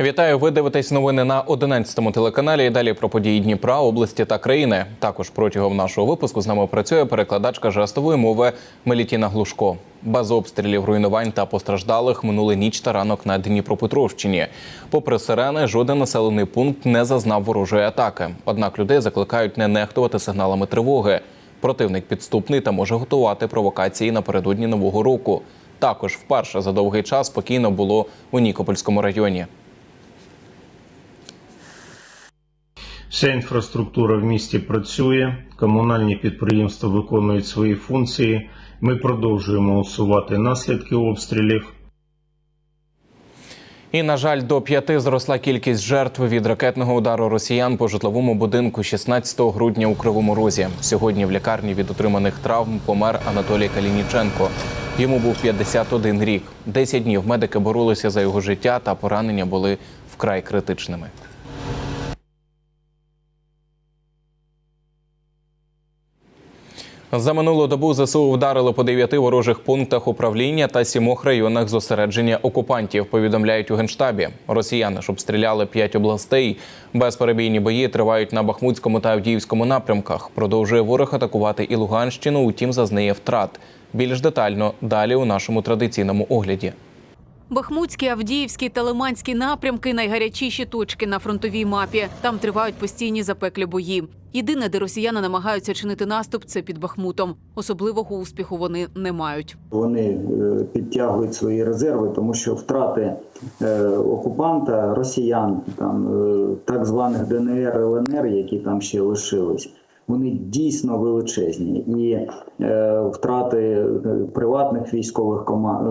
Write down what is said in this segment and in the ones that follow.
Вітаю. Ви дивитесь новини на 11-му телеканалі. І далі про події Дніпра, області та країни. Також протягом нашого випуску з нами працює перекладачка жестової мови Мелітіна Глушко. Без обстрілів, руйнувань та постраждалих минули ніч та ранок на Дніпропетровщині. Попри сирени, жоден населений пункт не зазнав ворожої атаки. Однак людей закликають не нехтувати сигналами тривоги. Противник підступний та може готувати провокації напередодні нового року. Також вперше за довгий час спокійно було у Нікопольському районі. Вся інфраструктура в місті працює, комунальні підприємства виконують свої функції. Ми продовжуємо усувати наслідки обстрілів. І на жаль, до п'яти зросла кількість жертв від ракетного удару росіян по житловому будинку 16 грудня у Кривому Розі. Сьогодні в лікарні від отриманих травм помер Анатолій Калініченко. Йому був 51 рік. Десять днів медики боролися за його життя, та поранення були вкрай критичними. За минулу добу ЗСУ вдарили по дев'яти ворожих пунктах управління та сімох районах зосередження окупантів. Повідомляють у генштабі. Росіяни ж обстріляли п'ять областей. Безперебійні бої тривають на Бахмутському та Авдіївському напрямках. Продовжує ворог атакувати і Луганщину. Утім, зазнає втрат. Більш детально далі у нашому традиційному огляді. Бахмутський, Авдіївський та Лиманський напрямки найгарячіші точки на фронтовій мапі. Там тривають постійні запеклі бої. Єдине, де росіяни намагаються чинити наступ, це під Бахмутом. Особливого успіху вони не мають. Вони е, підтягують свої резерви, тому що втрати е, окупанта, росіян, там е, так званих ДНР, ЛНР, які там ще лишились, вони дійсно величезні. І е, втрати е, приватних військових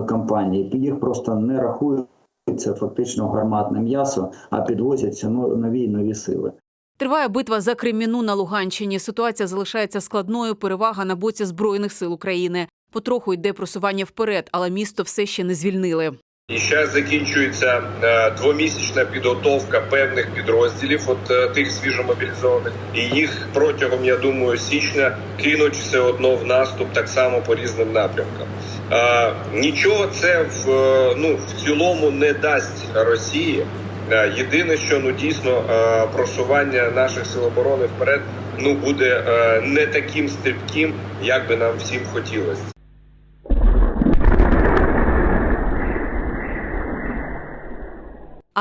компаній їх просто не рахують. Це фактично гарматне м'ясо, а підвозяться нові й нові сили. Триває битва за Креміну на Луганщині. Ситуація залишається складною. Перевага на боці збройних сил України. Потроху йде просування вперед, але місто все ще не звільнили. І зараз закінчується е, двомісячна підготовка певних підрозділів, от е, тих свіжомобілізованих, і їх протягом, я думаю, січня кинуть все одно в наступ так само по різним напрямкам. Е, нічого це в ну в цілому не дасть Росії. Єдине, що ну дійсно просування наших сил оборони вперед ну буде не таким стрибким, як би нам всім хотілося.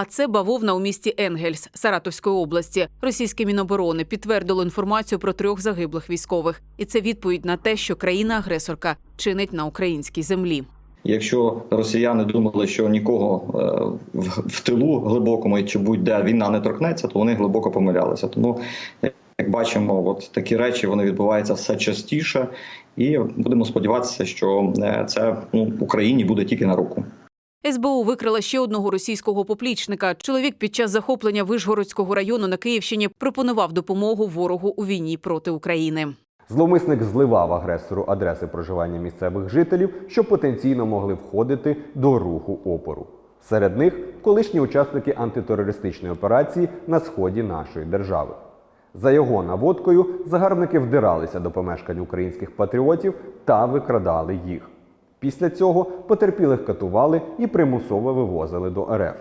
А це бавовна у місті Енгельс Саратовської області. Російське міноборони підтвердило інформацію про трьох загиблих військових, і це відповідь на те, що країна-агресорка чинить на українській землі. Якщо росіяни думали, що нікого е, в- тилу глибокому чи будь-де війна не торкнеться, то вони глибоко помилялися. Тому, як бачимо, от такі речі вони відбуваються все частіше, і будемо сподіватися, що е, це ну, Україні буде тільки на руку. СБУ викрила ще одного російського поплічника. Чоловік під час захоплення Вишгородського району на Київщині пропонував допомогу ворогу у війні проти України. Зловмисник зливав агресору адреси проживання місцевих жителів, що потенційно могли входити до руху опору. Серед них колишні учасники антитерористичної операції на сході нашої держави. За його наводкою загарбники вдиралися до помешкань українських патріотів та викрадали їх. Після цього потерпілих катували і примусово вивозили до РФ.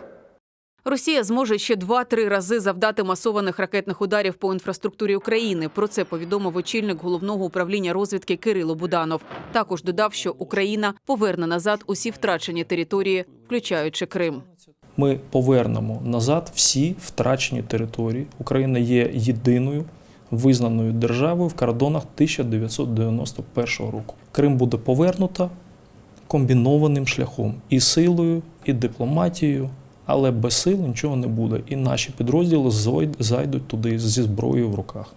Росія зможе ще два-три рази завдати масованих ракетних ударів по інфраструктурі України. Про це повідомив очільник головного управління розвідки Кирило Буданов. Також додав, що Україна поверне назад усі втрачені території, включаючи Крим. Ми повернемо назад всі втрачені території. Україна є єдиною визнаною державою в кордонах 1991 року. Крим буде повернуто комбінованим шляхом і силою, і дипломатією, але без сил нічого не буде. І наші підрозділи зайдуть туди зі зброєю в руках.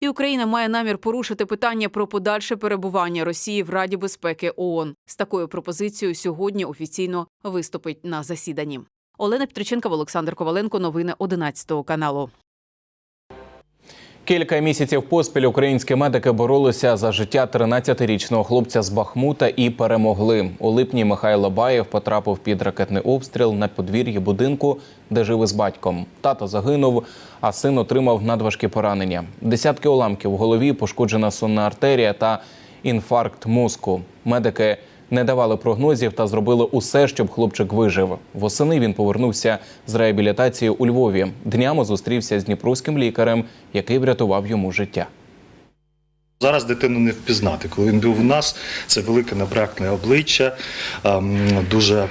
І Україна має намір порушити питання про подальше перебування Росії в Раді безпеки ООН. З такою пропозицією сьогодні офіційно виступить на засіданні. Олена Петриченкова, Олександр Коваленко. Новини 11 каналу. Кілька місяців поспіль українські медики боролися за життя 13-річного хлопця з Бахмута і перемогли. У липні Михайло Баєв потрапив під ракетний обстріл на подвір'ї будинку, де жив із батьком. Тато загинув, а син отримав надважкі поранення. Десятки уламків в голові, пошкоджена сонна артерія та інфаркт мозку. Медики не давали прогнозів та зробили усе, щоб хлопчик вижив. Восени він повернувся з реабілітації у Львові. Днями зустрівся з дніпровським лікарем, який врятував йому життя. Зараз дитину не впізнати. Коли він був у нас, це велике набрякне обличчя, ем, дуже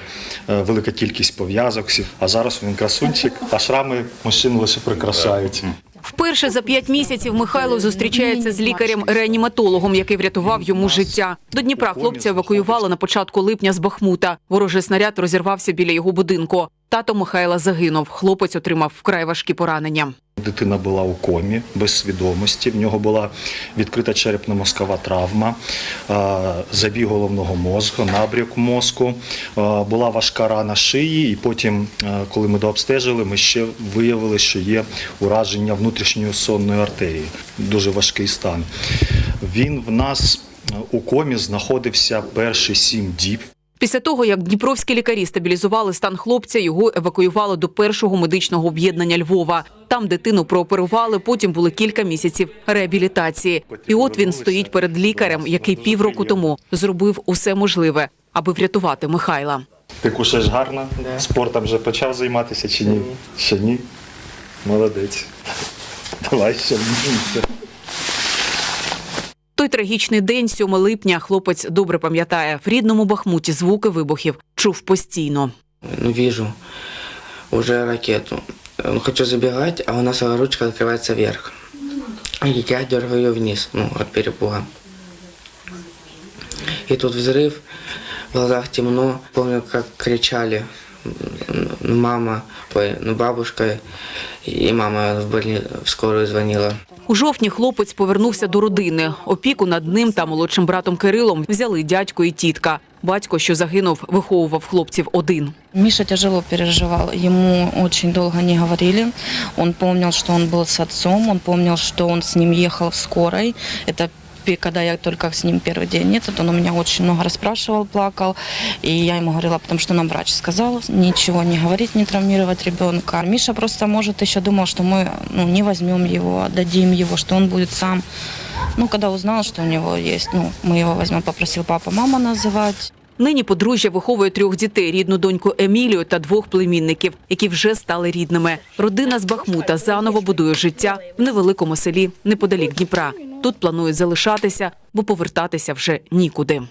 е, велика кількість пов'язок. А зараз він красунчик, а шрами мужчин лише прикрашають. Вперше за п'ять місяців Михайло зустрічається з лікарем-реаніматологом, який врятував йому життя. До Дніпра хлопця евакуювали на початку липня з Бахмута. Ворожий снаряд розірвався біля його будинку. Тато Михайла загинув. Хлопець отримав вкрай важкі поранення. Дитина була у комі без свідомості. В нього була відкрита черепно-мозкова травма, забіг головного мозку, набряк мозку, була важка рана шиї, і потім, коли ми дообстежили, ми ще виявили, що є ураження внутрішньої сонної артерії. Дуже важкий стан. Він в нас у комі знаходився перші сім діб. Після того, як дніпровські лікарі стабілізували стан хлопця, його евакуювали до першого медичного об'єднання Львова. Там дитину прооперували, потім були кілька місяців реабілітації. І от він стоїть перед лікарем, який півроку тому зробив усе можливе, аби врятувати Михайла. Ти кушаєш гарно? Спортом вже почав займатися чи ні? Ще ні. Молодець. Давай ще. Той трагічний день, 7 липня, хлопець добре пам'ятає. В рідному Бахмуті звуки вибухів чув постійно. Ну, вижу уже ракету. Ну, Хочу забегать, а у нас ручка открывается вверх. И я дергаю ее вниз, ну, от перепуга. И тут взрыв, в глазах темно. Помню, как кричали мама, ой, ну, бабушка и мама в, больни... в скорую звонила. У жовтні хлопець повернувся до родини. Опіку над ним та молодшим братом Кирилом взяли дядько і тітка. Батько, що загинув, виховував хлопців один. Миша тяжело переживал. Ему очень долго не говорили. Он помнил, что он был с отцом. Он помнил, что он с ним ехал в скорой пи- когда я только с ним первый день этот, он у меня очень много расспрашивал, плакал. И я ему говорила, потому что нам врач сказал, ничего не говорить, не травмировать ребенка. Миша просто, может, еще думал, что мы ну, не возьмем его, отдадим его, что он будет сам. Ну, когда узнал, что у него есть, ну, мы его возьмем, попросил папа, мама называть. Нині подружжя виховує трьох дітей: рідну доньку Емілію та двох племінників, які вже стали рідними. Родина з Бахмута заново будує життя в невеликому селі неподалік Дніпра. Тут планують залишатися, бо повертатися вже нікуди.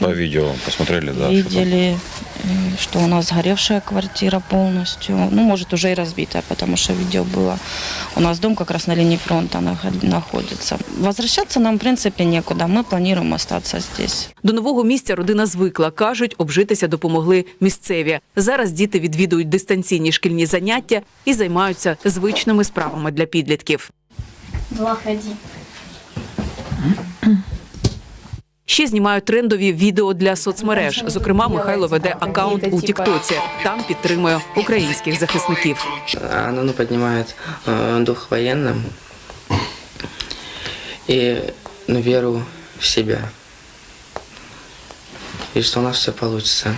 По видео посмотрели, да? что там? Видели, э, что у нас сгоревшая квартира полностью. Ну, может, уже и разбитая, потому что видео было. У нас дом как раз на линии фронта наход- находится. Возвращаться нам, в принципе, некуда. Мы планируем остаться здесь. До нового місця родина звикла. Кажуть, обжитися допомогли місцеві. Зараз діти відвідують дистанційні шкільні заняття і займаються звичними справами для підлітків. Ще знімають трендові відео для соцмереж. Зокрема, Михайло веде акаунт у Тіктоці. Там підтримує українських захисників. Она ну, поднимает э, дух воєнним і ну, віру в себе. І що у нас все получится.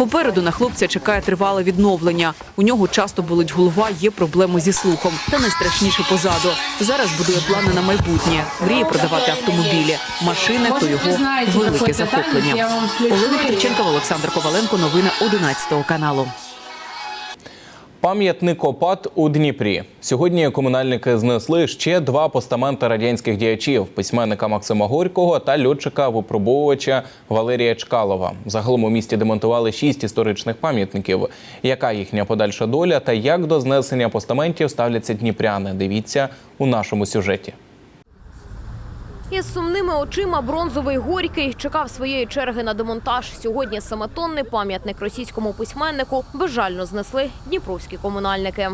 Попереду на хлопця чекає тривале відновлення. У нього часто болить голова, є проблеми зі слухом. Та найстрашніше позаду. Зараз будує плани на майбутнє. Мріє продавати автомобілі, машини то його велике захоплення. Олена Петриченкова, Олександр Коваленко. Новини 11 каналу. Пам'ятник опад у Дніпрі. Сьогодні комунальники знесли ще два постаменти радянських діячів: письменника Максима Горького та льотчика-випробовувача Валерія Чкалова. Загалом у місті демонтували шість історичних пам'ятників. Яка їхня подальша доля та як до знесення постаментів ставляться дніпряни? Дивіться у нашому сюжеті. Із сумними очима бронзовий горький чекав своєї черги на демонтаж. Сьогодні самотонний пам'ятник російському письменнику безжально знесли дніпровські комунальники.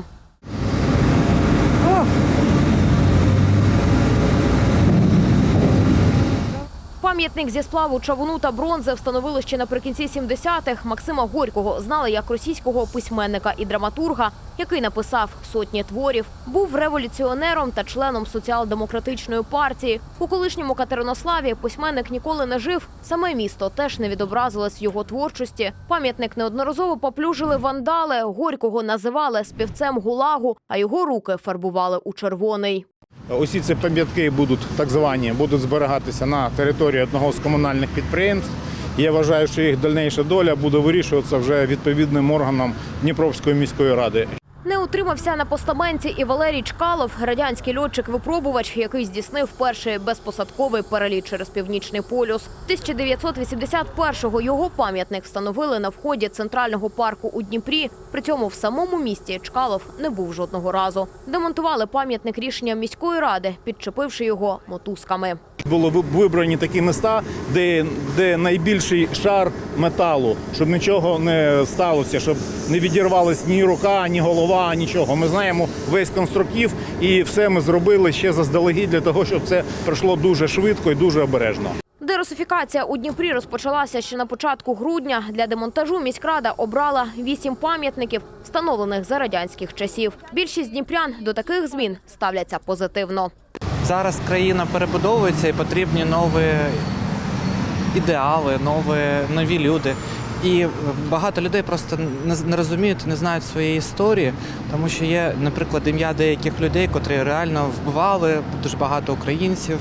Пам'ятник зі сплаву чавуну та бронзи встановили ще наприкінці 70-х. Максима Горького знали як російського письменника і драматурга, який написав сотні творів, був революціонером та членом соціал-демократичної партії. У колишньому Катеринославі письменник ніколи не жив. Саме місто теж не відобразилось в його творчості. Пам'ятник неодноразово поплюжили вандали. Горького називали співцем гулагу, а його руки фарбували у червоний. Усі ці пам'ятки будуть так звані, будуть зберігатися на території одного з комунальних підприємств. Я вважаю, що їх дальніша доля буде вирішуватися вже відповідним органом Дніпровської міської ради. Утримався на постаменті і Валерій Чкалов, радянський льотчик-випробувач, який здійснив перший безпосадковий переліт через північний полюс. 1981-го його пам'ятник встановили на вході центрального парку у Дніпрі. При цьому в самому місті Чкалов не був жодного разу. Демонтували пам'ятник рішенням міської ради, підчепивши його мотузками. Було ви- вибрані такі міста, де, де найбільший шар металу, щоб нічого не сталося, щоб не відірвалась ні рука, ні голова, нічого. Ми знаємо весь конструктив, і все ми зробили ще заздалегідь для того, щоб це пройшло дуже швидко і дуже обережно. Дерусифікація у Дніпрі розпочалася ще на початку грудня. Для демонтажу міськрада обрала вісім пам'ятників, встановлених за радянських часів. Більшість дніпрян до таких змін ставляться позитивно. Зараз країна перебудовується і потрібні нові ідеали, нові, нові люди. І багато людей просто не, розуміють, не знають своєї історії, тому що є, наприклад, ім'я деяких людей, котрі реально вбивали дуже багато українців.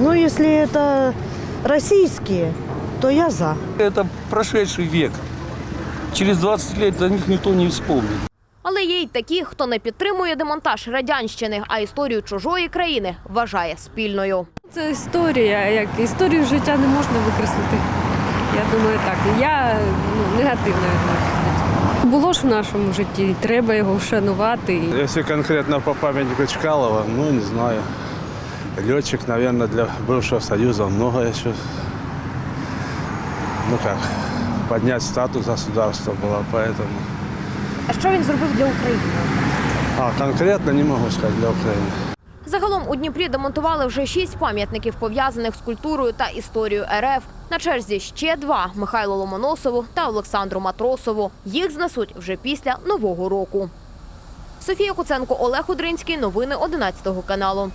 Ну, если это российские, то я за. Это прошедший век. Через 20 лет о них никто не вспомнит. Але є й такі, хто не підтримує демонтаж радянщини, а історію чужої країни вважає спільною. Це історія, як історію життя не можна викреслити. Я думаю, так. Я ну, негативно відношусь до цього. Було ж в нашому житті, треба його вшанувати. Если конкретно по памятнику Чкалова, ну не знаю. Летчик, наверное, для бывшего Союза многое еще. Ну как, поднять статус государства было, поэтому. А що він зробив для України? А конкретно не могу сказать для Украины. Загалом у Дніпрі демонтували вже шість пам'ятників, пов'язаних з культурою та історією РФ. На черзі ще два Михайлу Ломоносову та Олександру Матросову. Їх знесуть вже після нового року. Софія Куценко, Олег Удринський. Новини 11 каналу.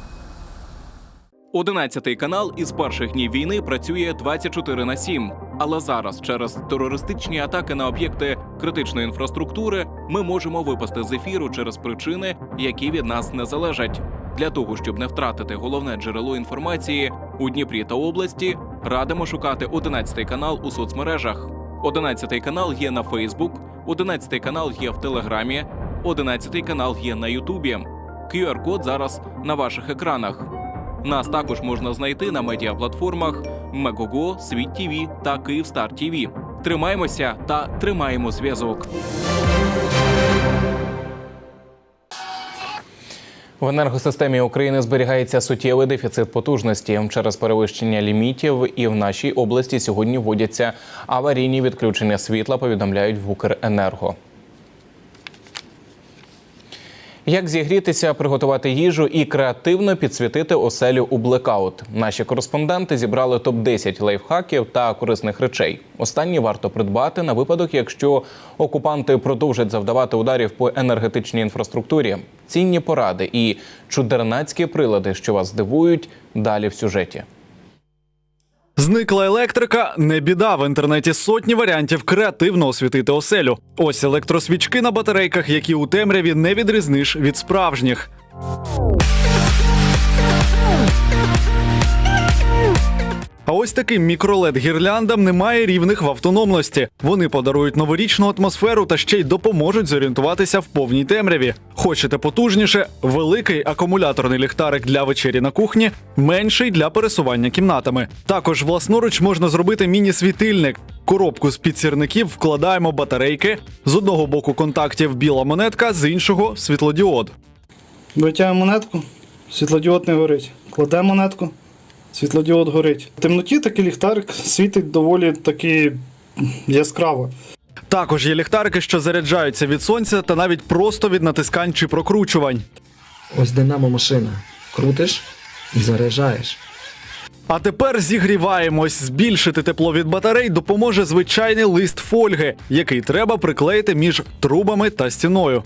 11 канал із перших днів війни працює 24 на 7. Але зараз, через терористичні атаки на об'єкти критичної інфраструктури, ми можемо випасти з ефіру через причини, які від нас не залежать. Для того щоб не втратити головне джерело інформації у Дніпрі та області, радимо шукати 11 канал у соцмережах. 11 канал є на Фейсбук, 11 канал є в Телеграмі, 11 канал є на Ютубі. QR-код зараз на ваших екранах. Нас також можна знайти на медіаплатформах Мегого, Світ ТВ та Київстар ТВ. Тримаємося та тримаємо зв'язок. В енергосистемі України зберігається суттєвий дефіцит потужності через перевищення лімітів, і в нашій області сьогодні вводяться аварійні відключення світла. Повідомляють в Укренерго. Як зігрітися, приготувати їжу і креативно підсвітити оселю у блекаут? Наші кореспонденти зібрали топ 10 лайфхаків та корисних речей. Останні варто придбати на випадок, якщо окупанти продовжать завдавати ударів по енергетичній інфраструктурі. Цінні поради і чудернацькі прилади, що вас здивують, далі в сюжеті. Зникла електрика не біда. В інтернеті сотні варіантів креативно освітити оселю. Ось електросвічки на батарейках, які у темряві не відрізниш від справжніх. А ось таким мікролед гірляндам немає рівних в автономності. Вони подарують новорічну атмосферу та ще й допоможуть зорієнтуватися в повній темряві. Хочете потужніше? Великий акумуляторний ліхтарик для вечері на кухні, менший для пересування кімнатами. Також власноруч можна зробити міні-світильник. Коробку з підсірників вкладаємо батарейки. З одного боку контактів біла монетка, з іншого світлодіод. Витягуємо монетку, світлодіод не горить. Кладемо монетку, світлодіод горить. В темноті такий ліхтарик світить доволі таки яскраво. Також є ліхтарики, що заряджаються від сонця та навіть просто від натискань чи прокручувань. Ось динамо машина. Крутиш і заряджаєш. А тепер зігріваємось. Збільшити тепло від батарей допоможе звичайний лист фольги, який треба приклеїти між трубами та стіною.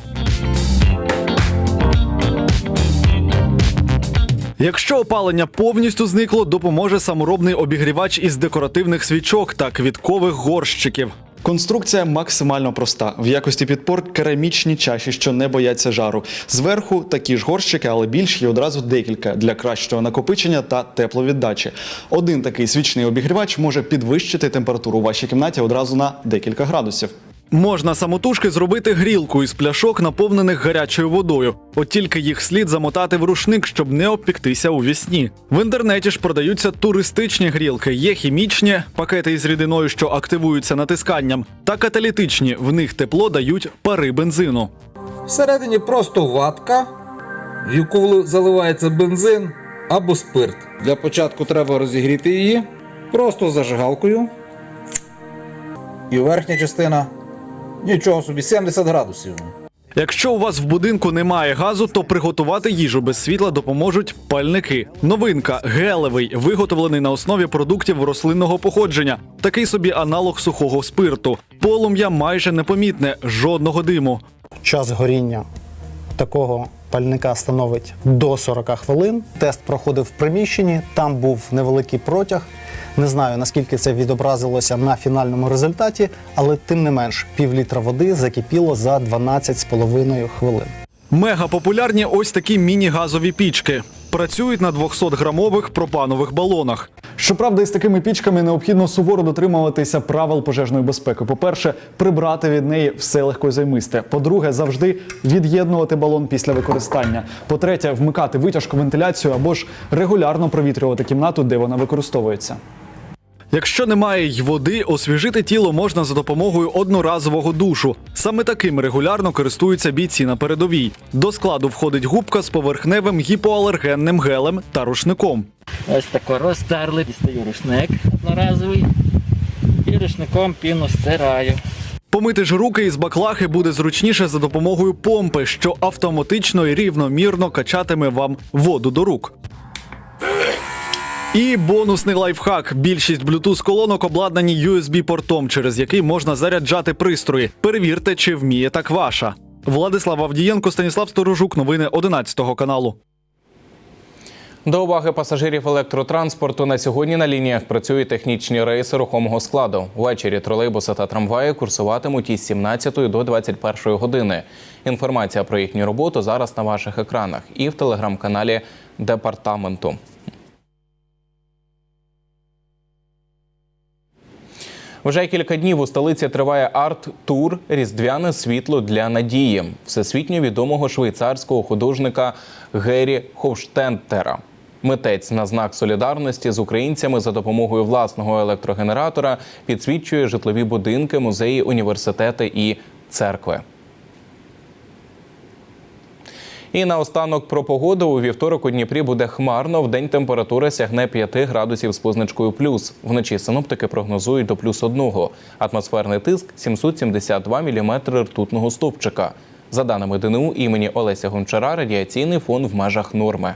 Якщо опалення повністю зникло, допоможе саморобний обігрівач із декоративних свічок та квіткових горщиків. Конструкція максимально проста. В якості підпор керамічні чаші, що не бояться жару. Зверху такі ж горщики, але більш і одразу декілька для кращого накопичення та тепловіддачі. Один такий свічний обігрівач може підвищити температуру у вашій кімнаті одразу на декілька градусів. Можна самотужки зробити грілку із пляшок, наповнених гарячою водою. От тільки їх слід замотати в рушник, щоб не обпіктися у вісні. В інтернеті ж продаються туристичні грілки. Є хімічні пакети із рідиною, що активуються натисканням, та каталітичні. В них тепло дають пари бензину. Всередині просто ватка, в яку заливається бензин або спирт. Для початку треба розігріти її просто зажигалкою. І верхня частина нічого собі 70 градусів. Якщо у вас в будинку немає газу, то приготувати їжу без світла допоможуть пальники. Новинка гелевий, виготовлений на основі продуктів рослинного походження. Такий собі аналог сухого спирту. Полум'я майже непомітне, жодного диму. Час горіння такого пальника становить до 40 хвилин. Тест проходив в приміщенні, там був невеликий протяг. Не знаю наскільки це відобразилося на фінальному результаті, але тим не менш півлітра води закипіло за 12,5 хвилин. Мега популярні ось такі міні-газові пічки. Працюють на 200-грамових пропанових балонах. Щоправда, із такими пічками необхідно суворо дотримуватися правил пожежної безпеки. По-перше, прибрати від неї все легкозаймисте. По-друге, завжди від'єднувати балон після використання. По-третє, вмикати витяжку вентиляцію або ж регулярно провітрювати кімнату, де вона використовується. Якщо немає й води, освіжити тіло можна за допомогою одноразового душу. Саме таким регулярно користуються бійці на передовій. До складу входить губка з поверхневим гіпоалергенним гелем та рушником. Ось тако розтерли, дістаю рушник одноразовий і рушником піну стираю. Помити ж руки із баклахи буде зручніше за допомогою помпи, що автоматично і рівномірно качатиме вам воду до рук. І бонусний лайфхак. Більшість Bluetooth колонок обладнані USB-портом, через який можна заряджати пристрої. Перевірте, чи вміє так ваша. Владислав Авдієнко, Станіслав Сторожук. Новини 11 каналу. До уваги пасажирів електротранспорту на сьогодні на лініях працюють технічні рейси рухомого складу. Ввечері тролейбуси та трамваї курсуватимуть із 17 до 21 години. Інформація про їхню роботу зараз на ваших екранах і в телеграм-каналі департаменту. Вже кілька днів у столиці триває арт-тур Різдвяне світло для надії всесвітньо відомого швейцарського художника Гері Ховштентера. Митець на знак солідарності з українцями за допомогою власного електрогенератора підсвічує житлові будинки, музеї, університети і церкви. І наостанок про погоду у вівторок у Дніпрі буде хмарно. В день температура сягне 5 градусів з позначкою плюс. Вночі синоптики прогнозують до плюс одного. Атмосферний тиск 772 міліметри ртутного стовпчика. За даними ДНУ імені Олеся Гончара, радіаційний фон в межах норми.